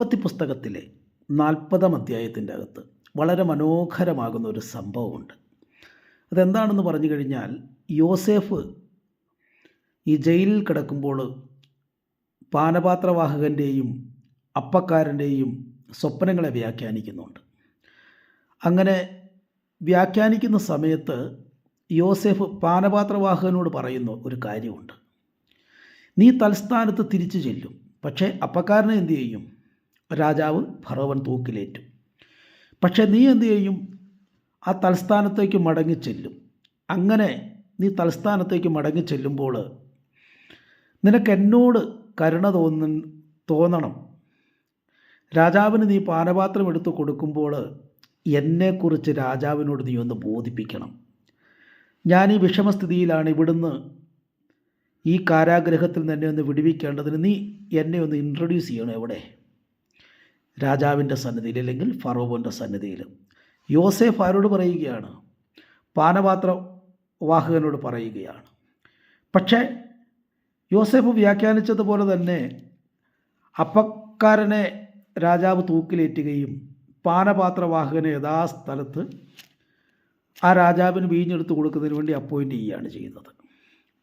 ഉൽപ്പത്തി പുസ്തകത്തിലെ നാൽപ്പതാം അധ്യായത്തിന്റെ അകത്ത് വളരെ മനോഹരമാകുന്ന ഒരു സംഭവമുണ്ട്. അതെന്താണെന്ന് പറഞ്ഞു കഴിഞ്ഞാൽ യോസേഫ് ഈ ജയിലിൽ കിടക്കുമ്പോൾ പാനപാത്രവാഹകന്റെയും അപ്പക്കാരന്റെയും സ്വപ്നങ്ങളെ വ്യാഖ്യാനിക്കുന്നുണ്ട്. അങ്ങനെ വ്യാഖ്യാനിക്കുന്ന സമയത്ത് യോസേഫ് പാനപാത്രവാഹകനോട് പറയുന്ന ഒരു കാര്യമുണ്ട്. നീ തൽസ്ഥാനത്ത് തിരിച്ചു ചെല്ലും. പക്ഷേ അപ്പക്കാരനെ എന്തു ചെയ്യും? രാജാവ് ഫറവൻ തൂക്കിലേറ്റു. പക്ഷേ നീ എന്തു ചെയ്യും? ആ തലസ്ഥാനത്തേക്ക് മടങ്ങി ചെല്ലും. അങ്ങനെ നീ തലസ്ഥാനത്തേക്ക് മടങ്ങി ചെല്ലുമ്പോൾ നിനക്ക് എന്നോട് കരുണ തോന്ന തോന്നണം. രാജാവിന് നീ പാനപാത്രം എടുത്ത് കൊടുക്കുമ്പോൾ എന്നെക്കുറിച്ച് രാജാവിനോട് നീ ഒന്ന് ബോധിപ്പിക്കണം. ഞാൻ ഈ വിഷമസ്ഥിതിയിലാണ് ഇവിടുന്ന് ഈ കാരാഗ്രഹത്തിൽ എന്നെ ഒന്ന് വിടുവിക്കേണ്ടതിന് നീ എന്നെ ഒന്ന് ഇൻട്രൊഡ്യൂസ് ചെയ്യണം എവിടെ? രാജാവിന്റെ സന്നിധിയിൽ അല്ലെങ്കിൽ ഫറോബോന്റെ സന്നിധിയിൽ. യോസേഫ് ആരോട് പറയുകയാണ്? പാനപാത്ര വാഹകനോട് പറയുകയാണ്. പക്ഷേ യോസേഫ് വ്യാഖ്യാനിച്ചതുപോലെ തന്നെ അപ്പക്കാരനെ രാജാവ് തൂക്കിലേറ്റുകയും പാനപാത്രവാഹകനെ യഥാസ്ഥലത്ത് ആ രാജാവിന് വീഞ്ഞെടുത്ത് കൊടുക്കുന്നതിന് വേണ്ടി അപ്പോയിന്റ് ചെയ്യുകയാണ് ചെയ്യുന്നത്.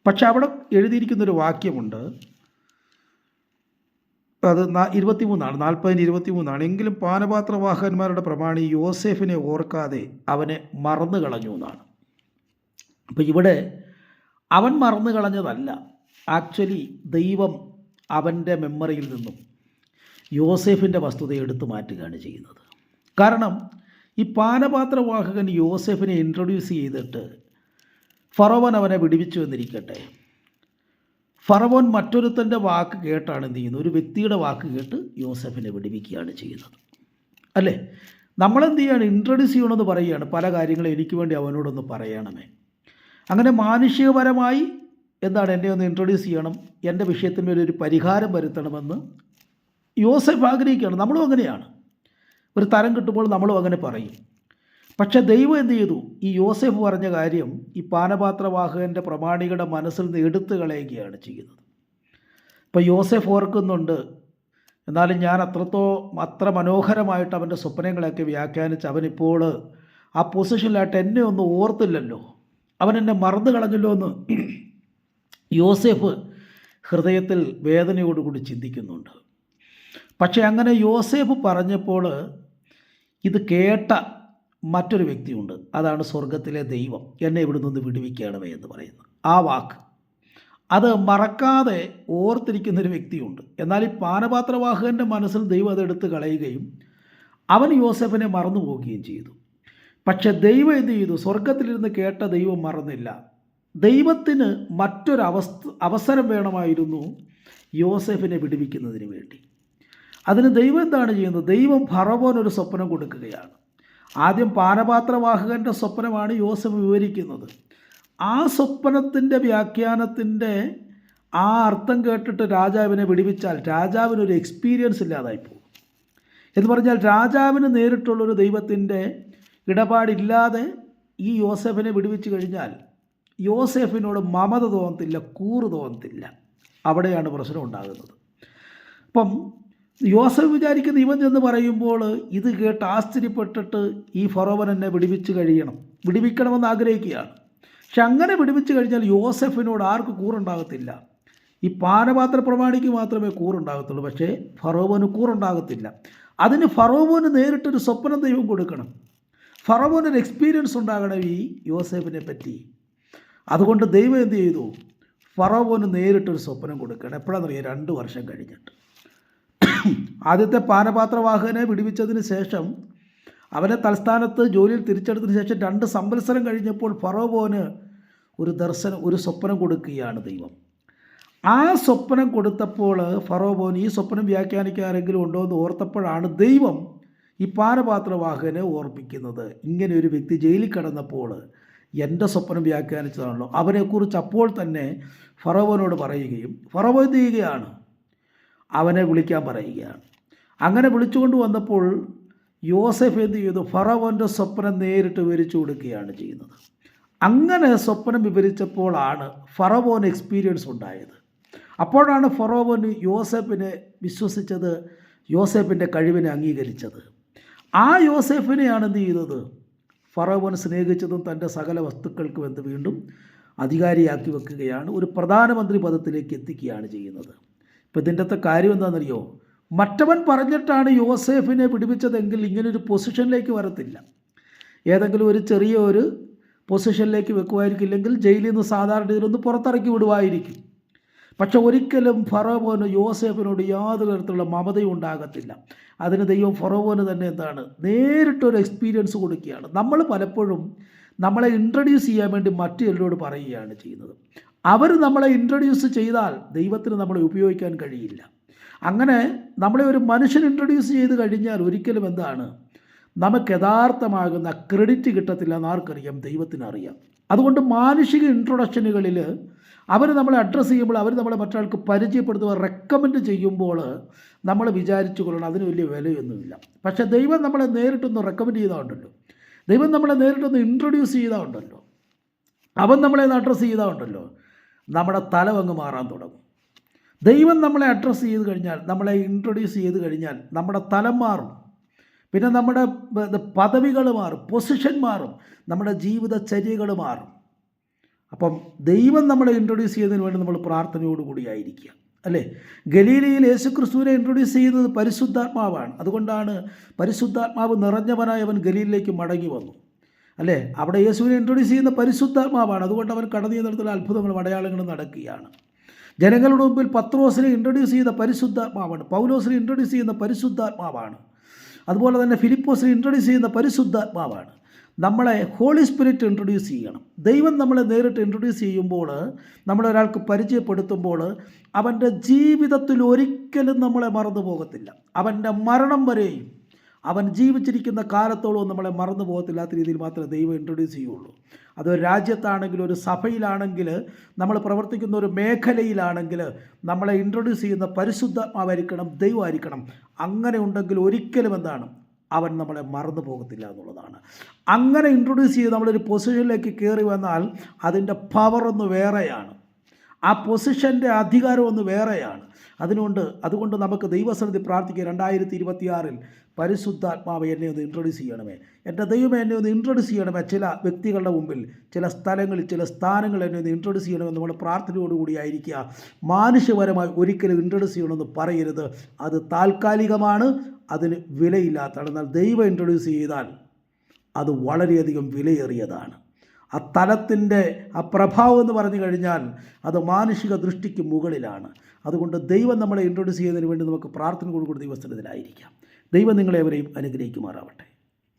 പക്ഷെ അവിടെ എഴുതിയിരിക്കുന്നൊരു വാക്യമുണ്ട്. അത് ഇരുപത്തി മൂന്നാണ് നാൽപ്പതിന് ഇരുപത്തി മൂന്നാണ് എങ്കിലും പാനപാത്രവാഹകന്മാരുടെ പ്രമാണി യോസെഫിനെ ഓർക്കാതെ അവനെ മറന്നു കളഞ്ഞു എന്നാണ്. അപ്പോൾ ഇവിടെ അവൻ മറന്നു കളഞ്ഞതല്ല. ആക്ച്വലി ദൈവം അവന്റെ മെമ്മറിയിൽ നിന്നും യോസെഫിന്റെ വസ്തുത എടുത്തു മാറ്റുകയാണ് ചെയ്യുന്നത്. കാരണം ഈ പാനപാത്രവാഹകൻ യോസെഫിനെ ഇൻട്രൊഡ്യൂസ് ചെയ്തിട്ട് ഫറോവൻ അവനെ വിടുവിച്ചു എന്നിരിക്കട്ടെ. ഫറവോൻ മറ്റൊരുത്തന്റെ വാക്ക് കേട്ടാണ് എന്ത് ചെയ്യുന്നത്? ഒരു വ്യക്തിയുടെ വാക്ക് കേട്ട് യോസഫിനെ വിടിവിക്കുകയാണ് ചെയ്യുന്നത്. അല്ലേ? നമ്മളെന്ത് ചെയ്യാണ്? ഇൻട്രൊഡ്യൂസ് ചെയ്യണമെന്ന് പറയുകയാണ്. പല കാര്യങ്ങളും എനിക്ക് വേണ്ടി അവനോടൊന്ന് പറയണമേ. അങ്ങനെ മാനുഷികപരമായി എന്താണ് എന്നെ ഒന്ന് ഇൻട്രൊഡ്യൂസ് ചെയ്യണം? എന്റെ വിഷയത്തിന് ഒരു പരിഹാരം വരുത്തണമെന്ന് യോസഫ് ആഗ്രഹിക്കുകയാണ്. നമ്മളും അങ്ങനെയാണ്. ഒരു തരം കിട്ടുമ്പോൾ നമ്മളും അങ്ങനെ പറയും. പക്ഷേ ദൈവം എന്ത് ചെയ്തു? ഈ യോസെഫ് പറഞ്ഞ കാര്യം ഈ പാനപാത്രവാഹകന്റെ പ്രമാണികളുടെ മനസ്സിൽ നിന്ന് എടുത്തു കളയുകയാണ് ചെയ്യുന്നത്. ഇപ്പോൾ യോസെഫ് ഓർക്കുന്നുണ്ട് എന്നാലും ഞാൻ അത്രത്തോ അത്ര മനോഹരമായിട്ട് അവന്റെ സ്വപ്നങ്ങളെയൊക്കെ വ്യാഖ്യാനിച്ച് അവനിപ്പോൾ ആ പൊസിഷനിലായിട്ട് എന്നെ ഒന്നും ഓർത്തില്ലല്ലോ. അവൻ എന്നെ മറന്നു കളഞ്ഞല്ലോ എന്ന് യോസെഫ് ഹൃദയത്തിൽ വേദനയോടുകൂടി ചിന്തിക്കുന്നുണ്ട്. പക്ഷേ അങ്ങനെ യോസേഫ് പറഞ്ഞപ്പോൾ ഇത് കേട്ട മറ്റൊരു വ്യക്തിയുണ്ട്. അതാണ് സ്വർഗത്തിലെ ദൈവം. എന്നെ ഇവിടെ നിന്ന് വിടുവിക്കണമേ എന്ന് പറയുന്നു. ആ വാക്ക്. അത് മറക്കാതെ ഓർത്തിരിക്കുന്നൊരു വ്യക്തിയുണ്ട്. എന്നാൽ ഈ പാനപാത്രവാഹകന്റെ മനസ്സിൽ ദൈവം അതെടുത്ത് കളയുകയും അവൻ യോസഫിനെ മറന്നു പോവുകയും ചെയ്തു. പക്ഷെ ദൈവം എന്ത് ചെയ്തു? സ്വർഗത്തിലിരുന്ന് കേട്ട ദൈവം മറന്നില്ല. ദൈവത്തിന് മറ്റൊരവസ്ഥ അവസരം വേണമായിരുന്നു യോസഫിനെ വിടുവിക്കുന്നതിന് വേണ്ടി. അതിന് ദൈവം എന്താണ് ചെയ്യുന്നത്? ദൈവം ഫറവോനൊരു സ്വപ്നം കൊടുക്കുകയാണ്. ആദ്യം പാനപാത്രവാഹകന്റെ സ്വപ്നമാണ് യോസഫ് വിവരിക്കുന്നത്. ആ സ്വപ്നത്തിന്റെ വ്യാഖ്യാനത്തിന്റെ ആ അർത്ഥം കേട്ടിട്ട് രാജാവിനെ വിടുവിച്ചാൽ രാജാവിനൊരു എക്സ്പീരിയൻസ് ഇല്ലാതായി പോകും എന്ന് പറഞ്ഞാൽ രാജാവിന് നേരിട്ടുള്ളൊരു ദൈവത്തിന്റെ ഇടപാടില്ലാതെ ഈ യോസഫിനെ വിടുവിച്ച് കഴിഞ്ഞാൽ യോസെഫിനോട് മമത തോന്നത്തില്ല കൂറ് തോന്നത്തില്ല. അവിടെയാണ് പ്രശ്നം ഉണ്ടാകുന്നത്. അപ്പം യോസഫ് വിചാരിക്കുന്ന ഇവൻ എന്ന് പറയുമ്പോൾ ഇത് കേട്ട് ആശ്ചര്യപ്പെട്ടിട്ട് ഈ ഫറോവൻ എന്നെ വിടുവിച്ച് കഴിയണം. വിടുവിക്കണമെന്ന് ആഗ്രഹിക്കുകയാണ്. പക്ഷെ അങ്ങനെ വിടുവിച്ച് കഴിഞ്ഞാൽ യോസഫിനോട് ആർക്ക് കൂറുണ്ടാകത്തില്ല. ഈ പാനപാത്ര പ്രമാണിക്ക് മാത്രമേ കൂറുണ്ടാകത്തുള്ളൂ. പക്ഷേ ഫറോവന് കൂറുണ്ടാകത്തില്ല. അതിന് ഫറോവന് നേരിട്ടൊരു സ്വപ്നം ദൈവം കൊടുക്കണം. ഫറോവനൊരു എക്സ്പീരിയൻസ് ഉണ്ടാകണം ഈ യോസഫിനെ പറ്റി. അതുകൊണ്ട് ദൈവം എന്ത് ചെയ്തു? ഫറോവന് നേരിട്ടൊരു സ്വപ്നം കൊടുക്കണം എപ്പോഴാണെന്നറിയാം? രണ്ട് വർഷം കഴിഞ്ഞിട്ട്. ആദ്യത്തെ പാനപാത്രവാഹകനെ വിടുവിച്ചതിന് ശേഷം അവനെ തൽസ്ഥാനത്ത് ജോലിയിൽ തിരിച്ചെടുത്തതിന് ശേഷം രണ്ട് സംവത്സരം കഴിഞ്ഞപ്പോൾ ഫറോബോന് ഒരു ദർശനം ഒരു സ്വപ്നം കൊടുക്കുകയാണ് ദൈവം. ആ സ്വപ്നം കൊടുത്തപ്പോൾ ഫറോബോൻ ഈ സ്വപ്നം വ്യാഖ്യാനിക്കാൻ ആരെങ്കിലും ഉണ്ടോ എന്ന് ഓർത്തപ്പോഴാണ് ദൈവം ഈ പാനപാത്രവാഹകനെ ഓർമ്മിക്കുന്നത്. ഇങ്ങനെ ഒരു വ്യക്തി ജയിലിൽ കിടന്നപ്പോൾ എന്റെ സ്വപ്നം വ്യാഖ്യാനിച്ചതാണല്ലോ. അവനെക്കുറിച്ച് അപ്പോൾ തന്നെ ഫറോബോനോട് പറയുകയും എന്ത് ചെയ്യുകയാണ്? അവനെ വിളിക്കാൻ പറയുകയാണ്. അങ്ങനെ വിളിച്ചുകൊണ്ട് വന്നപ്പോൾ യോസഫ് എന്ത് ചെയ്തു? ഫറവന്റെ സ്വപ്നം നേരിട്ട് വിവരിച്ചു കൊടുക്കുകയാണ് ചെയ്യുന്നത്. അങ്ങനെ സ്വപ്നം വിവരിച്ചപ്പോഴാണ് ഫറവോൻ എക്സ്പീരിയൻസ് ഉണ്ടായത്. അപ്പോഴാണ് ഫറോവൻ യോസഫിനെ വിശ്വസിച്ചത് യോസഫിന്റെ കഴിവിനെ അംഗീകരിച്ചത്. ആ യോസേഫിനെയാണ് എന്ത് ചെയ്തത്? ഫറവോൻ സ്നേഹിച്ചതും തന്റെ സകല വസ്തുക്കൾക്കും എന്ത് വീണ്ടും അധികാരിയാക്കി വെക്കുകയാണ്. ഒരു പ്രധാനമന്ത്രി പദത്തിലേക്ക് എത്തിക്കുകയാണ് ചെയ്യുന്നത്. ഇപ്പം ഇതിന്റെ അകത്ത് കാര്യം എന്താണെന്നറിയോ? മറ്റവൻ പറഞ്ഞിട്ടാണ് യോസേഫിനെ പിടിപ്പിച്ചതെങ്കിൽ ഇങ്ങനൊരു പൊസിഷനിലേക്ക് വരത്തില്ല. ഏതെങ്കിലും ഒരു ചെറിയ ഒരു പൊസിഷനിലേക്ക് വെക്കുമായിരിക്കില്ലെങ്കിൽ ജയിലിൽ നിന്ന് സാധാരണ ഇതിലൊന്ന് പുറത്തിറക്കി വിടുമായിരിക്കും. പക്ഷെ ഒരിക്കലും ഫറോവോന് യോസേഫിനോട് യാതൊരു തരത്തിലുള്ള മമതയും ഉണ്ടാകത്തില്ല. അതിന് ദൈവം ഫറോവോന് തന്നെ എന്താണ്? നേരിട്ടൊരു എക്സ്പീരിയൻസ് കൊടുക്കുകയാണ്. നമ്മൾ പലപ്പോഴും നമ്മളെ ഇൻട്രൊഡ്യൂസ് ചെയ്യാൻ വേണ്ടി മറ്റു ചിലരോട് പറയുകയാണ് ചെയ്യുന്നത്. അവർ നമ്മളെ ഇൻട്രൊഡ്യൂസ് ചെയ്താൽ ദൈവത്തിന് നമ്മളെ ഉപയോഗിക്കാൻ കഴിയില്ല. അങ്ങനെ നമ്മളെ ഒരു മനുഷ്യൻ ഇൻട്രൊഡ്യൂസ് ചെയ്ത് കഴിഞ്ഞാൽ ഒരിക്കലും എന്താണ്? നമുക്ക് യഥാർത്ഥമാകുന്ന ക്രെഡിറ്റ് കിട്ടത്തില്ല എന്ന് ആർക്കറിയാം? ദൈവത്തിനറിയാം അതുകൊണ്ട് മാനുഷിക ഇൻട്രൊഡക്ഷനുകളിൽ അവർ നമ്മളെ അഡ്രസ്സ് ചെയ്യുമ്പോൾ അവർ നമ്മളെ മറ്റൊരാൾക്ക് പരിചയപ്പെടുത്തുക റെക്കമെൻഡ് ചെയ്യുമ്പോൾ നമ്മൾ വിചാരിച്ചു കൊള്ളണം അതിന് വലിയ വിലയൊന്നുമില്ല. പക്ഷേ ദൈവം നമ്മളെ നേരിട്ടൊന്ന് റെക്കമെൻഡ് ചെയ്താലുണ്ടല്ലോ ദൈവം നമ്മളെ നേരിട്ടൊന്ന് ഇൻട്രൊഡ്യൂസ് ചെയ്താലുണ്ടല്ലോ അവൻ നമ്മളെ ഒന്ന് അഡ്രസ്സ് ചെയ്താലുണ്ടല്ലോ നമ്മുടെ തലവങ്ങ് മാറാൻ തുടങ്ങും. ദൈവം നമ്മളെ അഡ്രസ്സ് ചെയ്ത് കഴിഞ്ഞാൽ നമ്മളെ ഇൻട്രൊഡ്യൂസ് ചെയ്ത് കഴിഞ്ഞാൽ നമ്മുടെ തലം മാറും. പിന്നെ നമ്മുടെ പദവികൾ മാറും പൊസിഷൻ മാറും നമ്മുടെ ജീവിത ജീവിതചര്യകൾ മാറും. അപ്പം ദൈവം നമ്മളെ ഇൻട്രൊഡ്യൂസ് ചെയ്യുന്നതിന് വേണ്ടി നമ്മൾ പ്രാർത്ഥനയോടുകൂടി ആയിരിക്കുക അല്ലേ? ഗലീലയിൽ യേശുക്രിസ്തുവിനെ ഇൻട്രൊഡ്യൂസ് ചെയ്യുന്നത് പരിശുദ്ധാത്മാവാണ്. അതുകൊണ്ടാണ് പരിശുദ്ധാത്മാവ് നിറഞ്ഞവനായവൻ ഗലീലിലേക്ക് മടങ്ങി വന്നു. അല്ലേ? അവിടെ യേശുവിനെ ഇൻട്രൊഡ്യൂസ് ചെയ്യുന്ന പരിശുദ്ധാത്മാവാണ്. അതുകൊണ്ട് അവൻ കടന്നു ചെയ്യുന്നിടത്തുള്ള അത്ഭുതങ്ങളും അടയാളങ്ങളും നടക്കുകയാണ്. ജനങ്ങളുടെ മുമ്പിൽ പത്രോസിനെ ഇൻട്രൊഡ്യൂസ് ചെയ്ത പരിശുദ്ധാത്മാവാണ്. പൗലോസിനെ ഇൻട്രൊഡ്യൂസ് ചെയ്യുന്ന പരിശുദ്ധാത്മാവാണ്. അതുപോലെ തന്നെ ഫിലിപ്പോസിനെ ഇൻട്രൊഡ്യൂസ് ചെയ്യുന്ന പരിശുദ്ധാത്മാവാണ്. നമ്മളെ ഹോളി സ്പിരിറ്റ് ഇൻട്രൊഡ്യൂസ് ചെയ്യണം. ദൈവം നമ്മളെ നേരിട്ട് ഇൻട്രൊഡ്യൂസ് ചെയ്യുമ്പോൾ നമ്മളൊരാൾക്ക് പരിചയപ്പെടുത്തുമ്പോൾ അവന്റെ ജീവിതത്തിൽ ഒരിക്കലും നമ്മളെ മറന്നു പോകത്തില്ല അവന്റെ മരണം വരെയും അവൻ ജീവിച്ചിരിക്കുന്ന കാലത്തോളം നമ്മളെ മറന്നു പോകത്തില്ലാത്ത രീതിയിൽ മാത്രമേ ദൈവം ഇൻട്രൊഡ്യൂസ് ചെയ്യുള്ളൂ. അതൊരു രാജ്യത്താണെങ്കിലും ഒരു സഭയിലാണെങ്കിൽ നമ്മൾ പ്രവർത്തിക്കുന്ന ഒരു മേഖലയിലാണെങ്കിൽ നമ്മളെ ഇൻട്രൊഡ്യൂസ് ചെയ്യുന്ന പരിശുദ്ധമായിരിക്കണം ദൈവമായിരിക്കണം. അങ്ങനെ ഉണ്ടെങ്കിൽ ഒരിക്കലും എന്താണ്? അവൻ നമ്മളെ മറന്നു പോകത്തില്ല എന്നുള്ളതാണ്. അങ്ങനെ ഇൻട്രൊഡ്യൂസ് ചെയ്ത് നമ്മളൊരു പൊസിഷനിലേക്ക് കയറി വന്നാൽ അതിന്റെ പവർ ഒന്ന് വേറെയാണ്. ആ പൊസിഷന്റെ അധികാരം ഒന്ന് വേറെയാണ്. അതിനുകൊണ്ട് അതുകൊണ്ട് നമുക്ക് ദൈവസന്നിധി പ്രാർത്ഥിക്കുക. രണ്ടായിരത്തി ഇരുപത്തിയാറിൽ പരിശുദ്ധാത്മാവ് എന്നെ ഒന്ന് ഇൻട്രൊഡ്യൂസ് ചെയ്യണമേ. എന്റെ ദൈവം എന്നെ ഒന്ന് ഇൻട്രൊഡ്യൂസ് ചെയ്യണമേ. ചില വ്യക്തികളുടെ മുമ്പിൽ ചില സ്ഥലങ്ങളിൽ ചില സ്ഥാനങ്ങൾ എന്നെ ഒന്ന് ഇൻട്രൊഡ്യൂസ് ചെയ്യണമെന്ന് നമ്മൾ പ്രാർത്ഥനയോടുകൂടി ആയിരിക്കുക. മാനുഷ്യപരമായി ഒരിക്കലും ഇൻട്രൊഡ്യൂസ് ചെയ്യണമെന്ന് പറയരുത്. അത് താൽക്കാലികമാണ് അതിന് വിലയില്ലാത്തതാണ്. എന്നാൽ ദൈവം ഇൻട്രൊഡ്യൂസ് ചെയ്താൽ അത് വളരെയധികം വിലയേറിയതാണ്. ആ തലത്തിന്റെ ആ പ്രഭാവം എന്ന് പറഞ്ഞു കഴിഞ്ഞാൽ അത് മാനുഷിക ദൃഷ്ടിക്ക് മുകളിലാണ്. അതുകൊണ്ട് ദൈവം നമ്മളെ ഇൻട്രൊഡ്യൂസ് ചെയ്യുന്നതിന് വേണ്ടി നമുക്ക് പ്രാർത്ഥന കൊടുക്കുന്ന ദൈവസ്ഥലത്തിലായിരിക്കാം ദൈവം നിങ്ങളെവരെയും അനുഗ്രഹിക്കുമാറാവട്ടെ.